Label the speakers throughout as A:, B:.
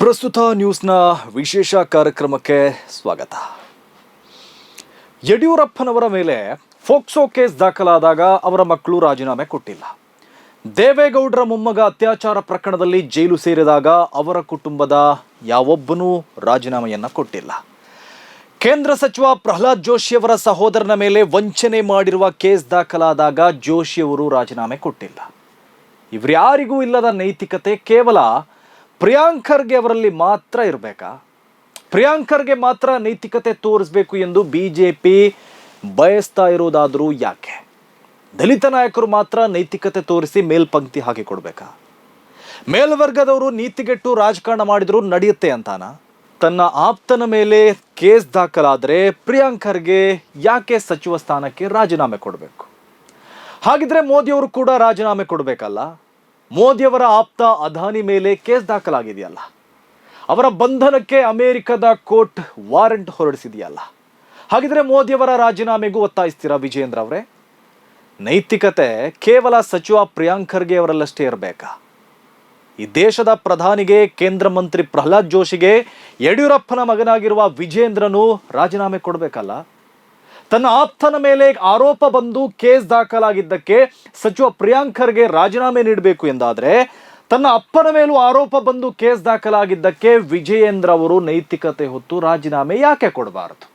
A: ಪ್ರಸ್ತುತ ನ್ಯೂಸ್ನ ವಿಶೇಷ ಕಾರ್ಯಕ್ರಮಕ್ಕೆ ಸ್ವಾಗತ. ಯಡಿಯೂರಪ್ಪನವರ ಮೇಲೆ ಫೋಕ್ಸೋ ಕೇಸ್ ದಾಖಲಾದಾಗ ಅವರ ಮಕ್ಕಳು ರಾಜೀನಾಮೆ ಕೊಟ್ಟಿಲ್ಲ. ದೇವೇಗೌಡರ ಮೊಮ್ಮಗ ಅತ್ಯಾಚಾರ ಪ್ರಕರಣದಲ್ಲಿ ಜೈಲು ಸೇರಿದಾಗ ಅವರ ಕುಟುಂಬದ ಯಾವೊಬ್ಬನೂ ರಾಜೀನಾಮೆಯನ್ನ ಕೊಟ್ಟಿಲ್ಲ. ಕೇಂದ್ರ ಸಚಿವ ಪ್ರಹ್ಲಾದ್ ಜೋಶಿಯವರ ಸಹೋದರನ ಮೇಲೆ ವಂಚನೆ ಮಾಡಿರುವ ಕೇಸ್ ದಾಖಲಾದಾಗ ಜೋಶಿಯವರು ರಾಜೀನಾಮೆ ಕೊಟ್ಟಿಲ್ಲ. ಇವರ್ಯಾರಿಗೂ ಇಲ್ಲದ ನೈತಿಕತೆ ಕೇವಲ ಪ್ರಿಯಾಂಕ್ ಖರ್ಗೆ ಅವರಲ್ಲಿ ಮಾತ್ರ ಇರಬೇಕಾ? ಪ್ರಿಯಾಂಕರ್ಗೆ ಮಾತ್ರ ನೈತಿಕತೆ ತೋರಿಸಬೇಕು ಎಂದು ಬಿಜೆಪಿ ಬಯಸ್ತಾ ಇರೋದಾದರೂ ಯಾಕೆ? ದಲಿತ ನಾಯಕರು ಮಾತ್ರ ನೈತಿಕತೆ ತೋರಿಸಿ ಮೇಲ್ಪಂಕ್ತಿ ಹಾಕಿಕೊಡ್ಬೇಕಾ ಮೇಲ್ವರ್ಗದವರು ನೀತಿಗೆಟ್ಟು ರಾಜಕಾರಣ ಮಾಡಿದರೂ ನಡೆಯುತ್ತೆ ಅಂತಾನ? ತನ್ನ ಆಪ್ತನ ಮೇಲೆ ಕೇಸ್ ದಾಖಲಾದರೆ ಪ್ರಿಯಾಂಕರ್ಗೆ ಯಾಕೆ ಸಚಿವ ಸ್ಥಾನಕ್ಕೆ ರಾಜೀನಾಮೆ ಕೊಡಬೇಕು? ಹಾಗಿದ್ರೆ ಮೋದಿಯವರು ಕೂಡ ರಾಜೀನಾಮೆ ಕೊಡಬೇಕಲ್ಲ? ಮೋದಿಯವರ ಆಪ್ತ ಅದಾನಿ ಮೇಲೆ ಕೇಸ್ ದಾಖಲಾಗಿದೆಯಲ್ಲ. ಅವರ ಬಂಧನಕ್ಕೆ ಅಮೆರಿಕದ ಕೋರ್ಟ್ ವಾರೆಂಟ್ ಹೊರಡಿಸಿದೆಯಲ್ಲ. ಹಾಗಿದ್ರೆ ಮೋದಿಯವರ ರಾಜೀನಾಮೆಗೂ ಒತ್ತಾಯಿಸ್ತೀರಾ ವಿಜೇಂದ್ರ ಅವರೇ? ನೈತಿಕತೆ ಕೇವಲ ಸಚಿವ ಪ್ರಿಯಾಂಕ್ ಖರ್ಗೆ ಅವರಲ್ಲಷ್ಟೇ ಇರಬೇಕಾ? ಈ ದೇಶದ ಪ್ರಧಾನಿಗೆ, ಕೇಂದ್ರ ಮಂತ್ರಿ ಪ್ರಹ್ಲಾದ್ ಜೋಶಿಗೆ ಯಡಿಯೂರಪ್ಪನ ಮಗನಾಗಿರುವ ವಿಜೇಂದ್ರನು ರಾಜೀನಾಮೆ ಕೊಡಬೇಕಲ್ಲ? ತನ್ನ ಆಪ್ತನ ಮೇಲೆ ಆರೋಪ ಬಂದು ಕೇಸ್ ದಾಖಲಾಗಿದ್ದಕ್ಕೆ ಸಚಿವ ಪ್ರಿಯಾಂಕರ್ಗೆ ರಾಜೀನಾಮೆ ನೀಡಬೇಕು ಎಂದಾದರೆ, ತನ್ನ ಅಪ್ಪನ ಮೇಲೂ ಆರೋಪ ಬಂದು ಕೇಸ್ ದಾಖಲಾಗಿದ್ದಕ್ಕೆ ವಿಜಯೇಂದ್ರ ಅವರು ನೈತಿಕತೆ ಹೊತ್ತು ರಾಜೀನಾಮೆ ಯಾಕೆ ಕೊಡಬಾರದು?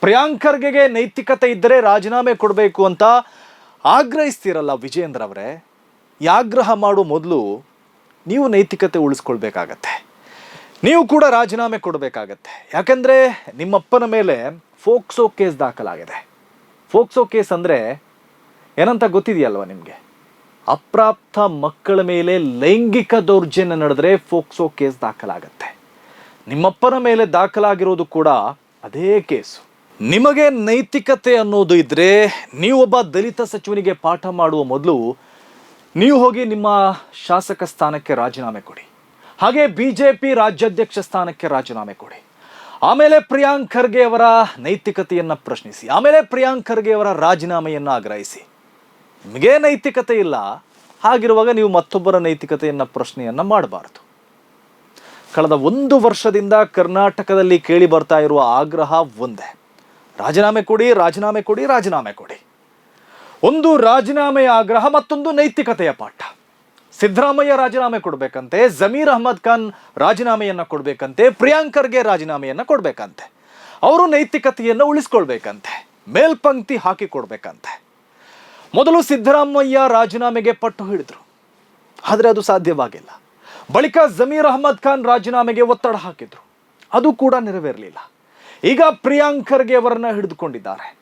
A: ಪ್ರಿಯಾಂಕರ್ಗೆ ನೈತಿಕತೆ ಇದ್ದರೆ ರಾಜೀನಾಮೆ ಕೊಡಬೇಕು ಅಂತ ಆಗ್ರಹಿಸ್ತೀರಲ್ಲ ವಿಜಯೇಂದ್ರ ಅವರೇ? ಈ ಆಗ್ರಹ ಮಾಡೋ ಮೊದಲು ನೀವು ನೈತಿಕತೆ ಉಳಿಸ್ಕೊಳ್ಬೇಕಾಗತ್ತೆ. ನೀವು ಕೂಡ ರಾಜೀನಾಮೆ ಕೊಡಬೇಕಾಗತ್ತೆ. ಯಾಕೆಂದರೆ ನಿಮ್ಮಪ್ಪನ ಮೇಲೆ ಫೋಕ್ಸೋ ಕೇಸ್ ದಾಖಲಾಗಿದೆ. ಫೋಕ್ಸೋ ಕೇಸ್ ಅಂದರೆ ಏನಂತ ಗೊತ್ತಿದೆಯಲ್ವ ನಿಮಗೆ? ಅಪ್ರಾಪ್ತ ಮಕ್ಕಳ ಮೇಲೆ ಲೈಂಗಿಕ ದೌರ್ಜನ್ಯ ನಡೆದರೆ ಫೋಕ್ಸೋ ಕೇಸ್ ದಾಖಲಾಗತ್ತೆ. ನಿಮ್ಮಪ್ಪನ ಮೇಲೆ ದಾಖಲಾಗಿರೋದು ಕೂಡ ಅದೇ ಕೇಸು. ನಿಮಗೆ ನೈತಿಕತೆ ಅನ್ನೋದು ಇದ್ರೆ ನೀವೊಬ್ಬ ದಲಿತ ಸಚಿವನಿಗೆ ಪಾಠ ಮಾಡುವ ಮೊದಲು ನೀವು ಹೋಗಿ ನಿಮ್ಮ ಶಾಸಕ ಸ್ಥಾನಕ್ಕೆ ರಾಜೀನಾಮೆ ಕೊಡಿ. ಹಾಗೆ ಬಿಜೆಪಿ ರಾಜ್ಯಾಧ್ಯಕ್ಷ ಸ್ಥಾನಕ್ಕೆ ರಾಜೀನಾಮೆ ಕೊಡಿ. ಆಮೇಲೆ ಪ್ರಿಯಾಂಕ್ ಖರ್ಗೆ ಅವರ ನೈತಿಕತೆಯನ್ನ ಪ್ರಶ್ನಿಸಿ, ಆಮೇಲೆ ಪ್ರಿಯಾಂಕ್ ಖರ್ಗೆ ಅವರ ರಾಜೀನಾಮೆಯನ್ನು ಆಗ್ರಹಿಸಿ. ನಿಮಗೆ ನೈತಿಕತೆ ಇಲ್ಲ, ಹಾಗಿರುವಾಗ ನೀವು ಮತ್ತೊಬ್ಬರ ನೈತಿಕತೆಯನ್ನು ಪ್ರಶ್ನೆಯನ್ನ ಮಾಡಬಾರದು. ಕಳೆದ ಒಂದು ವರ್ಷದಿಂದ ಕರ್ನಾಟಕದಲ್ಲಿ ಕೇಳಿ ಬರ್ತಾ ಇರುವ ಆಗ್ರಹ ಒಂದೇ. ರಾಜೀನಾಮೆ ಕೊಡಿ ರಾಜೀನಾಮೆ ಕೊಡಿ ರಾಜೀನಾಮೆ ಕೊಡಿ. ಒಂದು ರಾಜೀನಾಮೆಯ ಆಗ್ರಹ, ಮತ್ತೊಂದು ನೈತಿಕತೆಯ ಪಾಠ. ಸಿದ್ದರಾಮಯ್ಯ ರಾಜೀನಾಮೆ ಕೊಡಬೇಕಂತೆ, ಜಮೀರ್ ಅಹಮದ್ ಖಾನ್ ರಾಜೀನಾಮೆಯನ್ನ ಕೊಡಬೇಕಂತೆ ಪ್ರಿಯಾಂಕರ್ಗೆ ರಾಜೀನಾಮೆಯನ್ನ ಕೊಡಬೇಕಂತೆ. ಅವರು ನೈತಿಕತೆಯನ್ನು ಉಳಿಸ್ಕೊಳ್ಬೇಕಂತೆ, ಮೇಲ್ಪಂಕ್ತಿ ಹಾಕಿ ಕೊಡ್ಬೇಕಂತೆ. ಮೊದಲು ಸಿದ್ದರಾಮಯ್ಯ ರಾಜೀನಾಮೆಗೆ ಪಟ್ಟು ಹಿಡಿದ್ರು. ಆದರೆ ಅದು ಸಾಧ್ಯವಾಗಿಲ್ಲ. ಬಳಿಕ ಜಮೀರ್ ಅಹಮದ್ ಖಾನ್ ರಾಜೀನಾಮೆಗೆ ಒತ್ತಡ ಹಾಕಿದ್ರು. ಅದು ಕೂಡ ನೆರವೇರಲಿಲ್ಲ. ಈಗ ಪ್ರಿಯಾಂಕರ್ಗೆ ಅವರನ್ನ ಹಿಡಿದುಕೊಂಡಿದ್ದಾರೆ.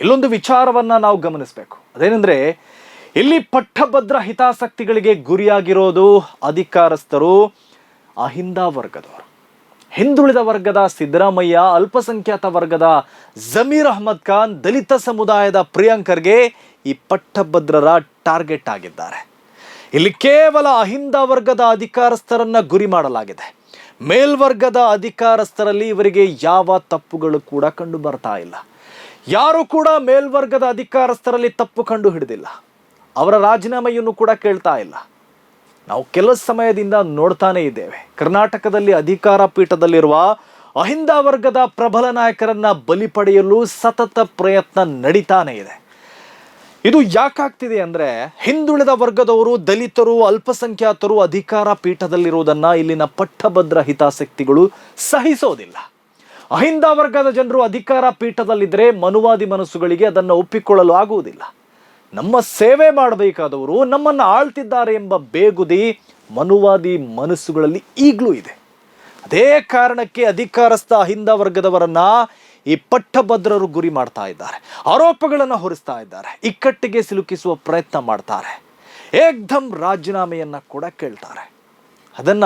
A: ಇಲ್ಲೊಂದು ವಿಚಾರವನ್ನ ನಾವು ಗಮನಿಸಬೇಕು. ಅದೇನೆಂದ್ರೆ ಇಲ್ಲಿ ಪಟ್ಟಭದ್ರ ಹಿತಾಸಕ್ತಿಗಳಿಗೆ ಗುರಿಯಾಗಿರೋದು ಅಧಿಕಾರಸ್ಥರು ಅಹಿಂದ ವರ್ಗದವರು. ಹಿಂದುಳಿದ ವರ್ಗದ ಸಿದ್ದರಾಮಯ್ಯ, ಅಲ್ಪಸಂಖ್ಯಾತ ವರ್ಗದ ಜಮೀರ್ ಅಹಮದ್ ಖಾನ್, ದಲಿತ ಸಮುದಾಯದ ಪ್ರಿಯಾಂಕರ್ಗೆ ಈ ಪಟ್ಟಭದ್ರರ ಟಾರ್ಗೆಟ್ ಆಗಿದ್ದಾರೆ. ಇಲ್ಲಿ ಕೇವಲ ಅಹಿಂದ ವರ್ಗದ ಅಧಿಕಾರಸ್ಥರನ್ನ ಗುರಿ ಮಾಡಲಾಗಿದೆ. ಮೇಲ್ವರ್ಗದ ಅಧಿಕಾರಸ್ಥರಲ್ಲಿ ಇವರಿಗೆ ಯಾವ ತಪ್ಪುಗಳು ಕೂಡ ಕಂಡು ಬರ್ತಾ ಇಲ್ಲ. ಯಾರು ಕೂಡ ಮೇಲ್ವರ್ಗದ ಅಧಿಕಾರಸ್ಥರಲ್ಲಿ ತಪ್ಪು ಕಂಡು ಹಿಡಿದಿಲ್ಲ ಅವರ ರಾಜೀನಾಮೆಯನ್ನು ಕೂಡ ಕೇಳ್ತಾ ಇಲ್ಲ. ನಾವು ಕೆಲ ಸಮಯದಿಂದ ನೋಡ್ತಾನೆ ಇದ್ದೇವೆ. ಕರ್ನಾಟಕದಲ್ಲಿ ಅಧಿಕಾರ ಪೀಠದಲ್ಲಿರುವ ಅಹಿಂದ ವರ್ಗದ ಪ್ರಬಲ ನಾಯಕರನ್ನ ಬಲಿ ಪಡೆಯಲು ಸತತ ಪ್ರಯತ್ನ ನಡೀತಾನೆ ಇದೆ. ಇದು ಯಾಕಾಗ್ತಿದೆ ಅಂದ್ರೆ ಹಿಂದುಳಿದ ವರ್ಗದವರು, ದಲಿತರು, ಅಲ್ಪಸಂಖ್ಯಾತರು ಅಧಿಕಾರ ಪೀಠದಲ್ಲಿರುವುದನ್ನ ಇಲ್ಲಿನ ಪಟ್ಟಭದ್ರ ಹಿತಾಸಕ್ತಿಗಳು ಸಹಿಸೋದಿಲ್ಲ. ಅಹಿಂದ ವರ್ಗದ ಜನರು ಅಧಿಕಾರ ಪೀಠದಲ್ಲಿದ್ದರೆ ಮನುವಾದಿ ಮನಸ್ಸುಗಳಿಗೆ ಅದನ್ನು ಒಪ್ಪಿಕೊಳ್ಳಲು ಆಗುವುದಿಲ್ಲ. ನಮ್ಮ ಸೇವೆ ಮಾಡಬೇಕಾದವರು ನಮ್ಮನ್ನು ಆಳ್ತಿದ್ದಾರೆ ಎಂಬ ಬೇಗುದಿ ಮನುವಾದಿ ಮನಸ್ಸುಗಳಲ್ಲಿ ಈಗಲೂ ಇದೆ. ಅದೇ ಕಾರಣಕ್ಕೆ ಅಧಿಕಾರಸ್ಥ ಹಿಂದ ವರ್ಗದವರನ್ನ ಈ ಪಟ್ಟಭದ್ರರು ಗುರಿ ಮಾಡ್ತಾ ಇದ್ದಾರೆ. ಆರೋಪಗಳನ್ನು ಹೊರಿಸ್ತಾ ಇದ್ದಾರೆ. ಇಕ್ಕಟ್ಟಿಗೆ ಸಿಲುಕಿಸುವ ಪ್ರಯತ್ನ ಮಾಡ್ತಾರೆ. ಏಕ್ದಮ್ ರಾಜೀನಾಮೆಯನ್ನು ಕೂಡ ಕೇಳ್ತಾರೆ. ಅದನ್ನ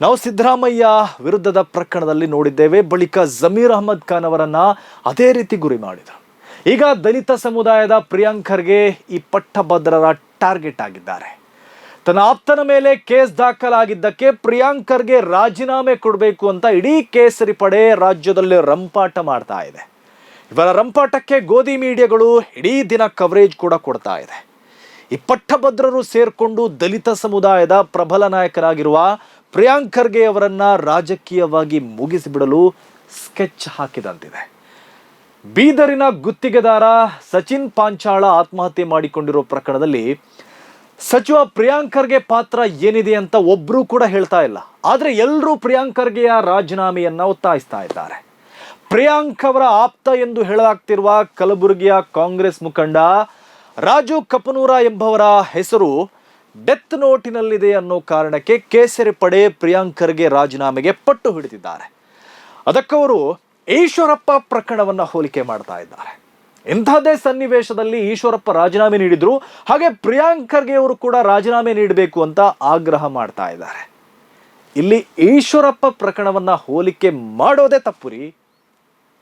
A: ನಾವು ಸಿದ್ದರಾಮಯ್ಯ ವಿರುದ್ಧದ ಪ್ರಕರಣದಲ್ಲಿ ನೋಡಿದ್ದೇವೆ. ಬಳಿಕ ಜಮೀರ್ ಅಹಮದ್ ಖಾನ್ ಅವರನ್ನು ಅದೇ ರೀತಿ ಗುರಿ ಮಾಡಿದರು. ಈಗ ದಲಿತ ಸಮುದಾಯದ ಪ್ರಿಯಾಂಕರ್ಗೆ ಈ ಪಟ್ಟಭದ್ರರ ಟಾರ್ಗೆಟ್ ಆಗಿದ್ದಾರೆ. ತನ್ನ ಆಪ್ತನ ಮೇಲೆ ಕೇಸ್ ದಾಖಲಾಗಿದ್ದಕ್ಕೆ ಪ್ರಿಯಾಂಕರ್ಗೆ ರಾಜೀನಾಮೆ ಕೊಡಬೇಕು ಅಂತ ಇಡೀ ಕೇಸರಿ ಪಡೆ ರಾಜ್ಯದಲ್ಲಿ ರಂಪಾಟ ಮಾಡ್ತಾ ಇದೆ. ಇವರ ರಂಪಾಟಕ್ಕೆ ಗೋಧಿ ಮೀಡಿಯಾಗಳು ಇಡೀ ದಿನ ಕವರೇಜ್ ಕೂಡ ಕೊಡ್ತಾ ಇದೆ. ಈ ಪಟ್ಟಭದ್ರರು ಸೇರಿಕೊಂಡು ದಲಿತ ಸಮುದಾಯದ ಪ್ರಬಲ ನಾಯಕರಾಗಿರುವ ಪ್ರಿಯಾಂಕರ್ಗೆ ಅವರನ್ನ ರಾಜಕೀಯವಾಗಿ ಮುಗಿಸಿಬಿಡಲು ಸ್ಕೆಚ್ ಹಾಕಿದಂತಿದೆ. ಬೀದರಿನ ಗುತ್ತಿಗೆದಾರ ಸಚಿನ್ ಪಾಂಚಾಳ ಆತ್ಮಹತ್ಯೆ ಮಾಡಿಕೊಂಡಿರುವ ಪ್ರಕರಣದಲ್ಲಿ ಸಚಿವ ಪ್ರಿಯಾಂಕರ್ಗೆ ಪಾತ್ರ ಏನಿದೆ ಅಂತ ಒಬ್ರು ಕೂಡ ಹೇಳ್ತಾ ಇಲ್ಲ. ಆದರೆ ಎಲ್ಲರೂ ಪ್ರಿಯಾಂಕರ್ಗೆಯ ರಾಜೀನಾಮೆಯನ್ನ ಒತ್ತಾಯಿಸ್ತಾ ಇದ್ದಾರೆ. ಪ್ರಿಯಾಂಕ್ ಅವರ ಆಪ್ತ ಎಂದು ಹೇಳಲಾಗ್ತಿರುವ ಕಲಬುರಗಿಯ ಕಾಂಗ್ರೆಸ್ ಮುಖಂಡ ರಾಜು ಕಪನೂರ ಎಂಬವರ ಹೆಸರು ಡೆತ್ ನೋಟಿನಲ್ಲಿದೆ ಅನ್ನೋ ಕಾರಣಕ್ಕೆ ಕೇಸರಿ ಪಡೆ ಪ್ರಿಯಾಂಕರ್ಗೆ ರಾಜೀನಾಮೆಗೆ ಪಟ್ಟು ಹಿಡಿದಿದ್ದಾರೆ. ಅದಕ್ಕವರು ಈಶ್ವರಪ್ಪ ಪ್ರಕರಣವನ್ನ ಹೋಲಿಕೆ ಮಾಡ್ತಾ ಇದ್ದಾರೆ. ಇಂಥದ್ದೇ ಸನ್ನಿವೇಶದಲ್ಲಿ ಈಶ್ವರಪ್ಪ ರಾಜೀನಾಮೆ ನೀಡಿದ್ರು, ಹಾಗೆ ಪ್ರಿಯಾಂಕ್ ಖರ್ಗೆ ಅವರು ಕೂಡ ರಾಜೀನಾಮೆ ನೀಡಬೇಕು ಅಂತ ಆಗ್ರಹ ಮಾಡ್ತಾ ಇದ್ದಾರೆ. ಇಲ್ಲಿ ಈಶ್ವರಪ್ಪ ಪ್ರಕರಣವನ್ನ ಹೋಲಿಕೆ ಮಾಡೋದೇ ತಪ್ಪು ರೀ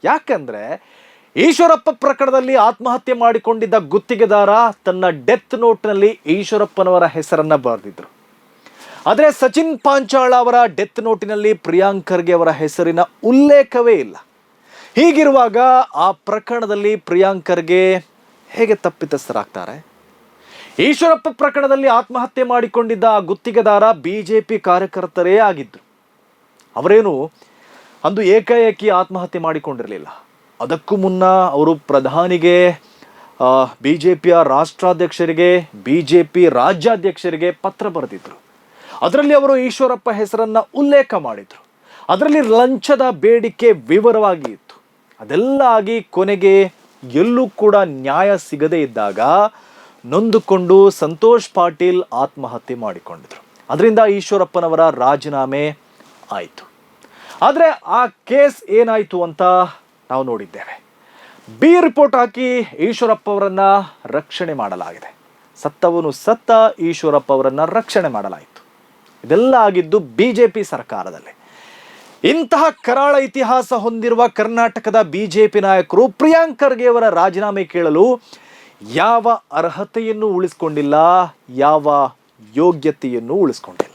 A: ಯಾಕಂದ್ರೆ ಈಶ್ವರಪ್ಪ ಪ್ರಕರಣದಲ್ಲಿ ಆತ್ಮಹತ್ಯೆ ಮಾಡಿಕೊಂಡಿದ್ದ ಗುತ್ತಿಗೆದಾರ ತನ್ನ ಡೆತ್ ನೋಟ್ನಲ್ಲಿ ಈಶ್ವರಪ್ಪನವರ ಹೆಸರನ್ನ ಬರೆದಿದ್ರು. ಆದರೆ ಸಚಿನ್ ಪಾಂಚಾಳ ಅವರ ಡೆತ್ ನೋಟಿನಲ್ಲಿ ಪ್ರಿಯಾಂಕ್ ಖರ್ಗೆ ಅವರ ಹೆಸರಿನ ಉಲ್ಲೇಖವೇ ಇಲ್ಲ. ಹೀಗಿರುವಾಗ ಆ ಪ್ರಕರಣದಲ್ಲಿ ಪ್ರಿಯಾಂಕರ್ಗೆ ಹೇಗೆ ತಪ್ಪಿತಸ್ಥರಾಗ್ತಾರೆ? ಈಶ್ವರಪ್ಪ ಪ್ರಕರಣದಲ್ಲಿ ಆತ್ಮಹತ್ಯೆ ಮಾಡಿಕೊಂಡಿದ್ದ ಆ ಗುತ್ತಿಗೆದಾರ ಪಿ ಕಾರ್ಯಕರ್ತರೇ ಆಗಿದ್ದರು ಅವರೇನು ಅಂದು ಏಕಾಏಕಿ ಆತ್ಮಹತ್ಯೆ ಮಾಡಿಕೊಂಡಿರಲಿಲ್ಲ. ಅದಕ್ಕೂ ಮುನ್ನ ಅವರು ಪ್ರಧಾನಿಗೆ ಬಿ ಜೆ ಪಿಯ ರಾಷ್ಟ್ರಾಧ್ಯಕ್ಷರಿಗೆ ಬಿ ಜೆ ಪಿ ರಾಜ್ಯಾಧ್ಯಕ್ಷರಿಗೆ ಪತ್ರ ಬರೆದಿದ್ದರು ಅದರಲ್ಲಿ ಅವರು ಈಶ್ವರಪ್ಪ ಹೆಸರನ್ನು ಉಲ್ಲೇಖ ಮಾಡಿದರು. ಅದರಲ್ಲಿ ಲಂಚದ ಬೇಡಿಕೆ ವಿವರವಾಗಿ ಇತ್ತು. ಅದೆಲ್ಲ ಆಗಿ ಕೊನೆಗೆ ಎಲ್ಲೂ ಕೂಡ ನ್ಯಾಯ ಸಿಗದೇ ಇದ್ದಾಗ ನೊಂದುಕೊಂಡು ಸಂತೋಷ್ ಪಾಟೀಲ್ ಆತ್ಮಹತ್ಯೆ ಮಾಡಿಕೊಂಡಿದ್ರು. ಅದರಿಂದ ಈಶ್ವರಪ್ಪನವರ ರಾಜೀನಾಮೆ ಆಯಿತು. ಆದರೆ ಆ ಕೇಸ್ ಏನಾಯಿತು ಅಂತ ನಾವು ನೋಡಿದ್ದೇವೆ. ಬಿ ರಿಪೋರ್ಟ್ ಹಾಕಿ ಈಶ್ವರಪ್ಪ ಅವರನ್ನ ರಕ್ಷಣೆ ಮಾಡಲಾಗಿದೆ. ಸತ್ತವನು ಸತ್ತ ಈಶ್ವರಪ್ಪ ಅವರನ್ನ ರಕ್ಷಣೆ ಮಾಡಲಾಯಿತು. ಇದೆಲ್ಲ ಆಗಿದ್ದು ಬಿಜೆಪಿ ಸರ್ಕಾರದಲ್ಲಿ. ಇಂತಹ ಕರಾಳ ಇತಿಹಾಸ ಹೊಂದಿರುವ ಕರ್ನಾಟಕದ ಬಿಜೆಪಿ ನಾಯಕರು ಪ್ರಿಯಾಂಕ್ ಖರ್ಗೆ ಅವರ ರಾಜೀನಾಮೆ ಕೇಳಲು ಯಾವ ಅರ್ಹತೆಯನ್ನು ಉಳಿಸ್ಕೊಂಡಿಲ್ಲ, ಯಾವ ಯೋಗ್ಯತೆಯನ್ನು ಉಳಿಸ್ಕೊಂಡಿಲ್ಲ.